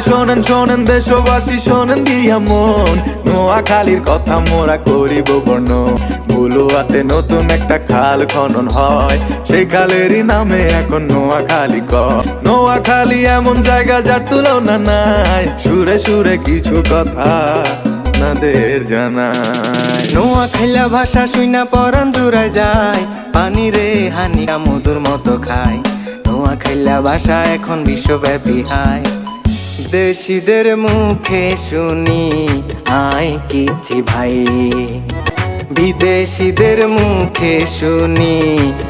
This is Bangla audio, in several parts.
শোনেন শোনেন, দেশবাসী, শোনেন দিয়া মন নোয়াখালীর কথা মোরা করিব বর্ণ। বুলুয়াতে নতুন একটা খাল খনন হয়। সেই খালেরই নামে এখন নোয়াখালী ক নোয়াখালী এমন জায়গা যার তুলনা নাই। সুরে সুরে কিছু কথা আপনাদের জানাই। নোয়া খেলা ভাষা শুইনা পরান জুড়ায় যায়। পানি রে হানিয়া মধুর মতো খায়। নোয়া খেলা ভাষা এখন বিশ্বব্যাপী হায়। দেশিদের মুখে শুনি আয় কিছি ভাই। বিদেশিদের মুখে শুনি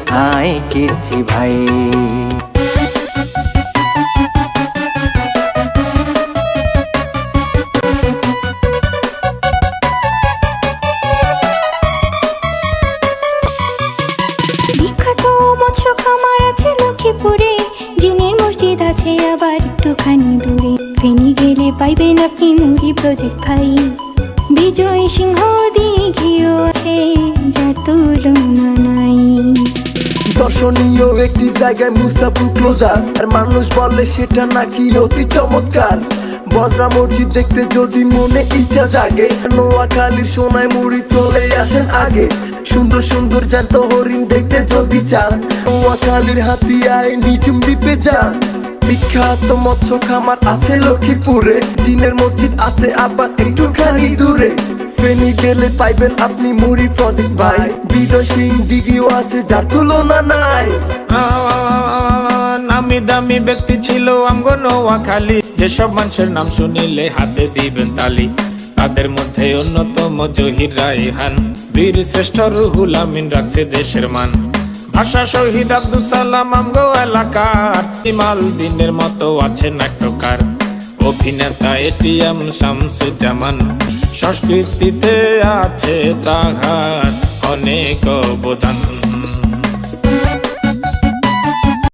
আয় কিছি ভাই। আছে আবার একটুখানি দূরে। ফেনি গেলে পাইবেন আপনি মুড়ি প্রজেক্ট ভাই বিজয় সিংহ দিঘিও আছে, যার তুলনা নাই। দর্শনীয় একটি জায়গায় মুসাফু ক্লোজার, আর মানুষ বলে সেটা নাকি অতি চমৎকার। বজরা মসজিদ দেখতে যদি মনে ইচ্ছা জাগে, নোয়াখালীর সোনায় মুড়ি চলে আসেন আগে। সুন্দর সুন্দর জ্যান্ত হরিণ দেখতে যদি চান, নোয়াখালীর হাতিয়ায় নিচুম দ্বীপে যান। বিখ্যাত মৎস্য খামার আছে লক্ষ্মীপুরে, চীনের মসজিদ আছে আবার একটুখানি দূরে। ফেনি গেলে পাইবেন আপনি মুড়ি প্রজেক্ট ভাই। বিজয় সিং দিঘিও আছে, যার তুলনা নাই। নামি দামি ব্যক্তি ছিল আমগো নোয়াখালী। যেসব মানুষের নাম শুনিলে হাতে দিবেন তালি। তাদের মধ্যে অন্যতম জহির রায়হান। বীর শ্রেষ্ঠ রুহুল আমিন রাখছে দেশের মান। ভাষা শহীদ আব্দুল সালাম আমগো এলাকার। ইমাল দিনের মতো আছে নাট্যকার। অভিনেতা এটিএম শামসুজ্জামান। সংস্কৃতিতে আছে তাহার অনেক অবদান।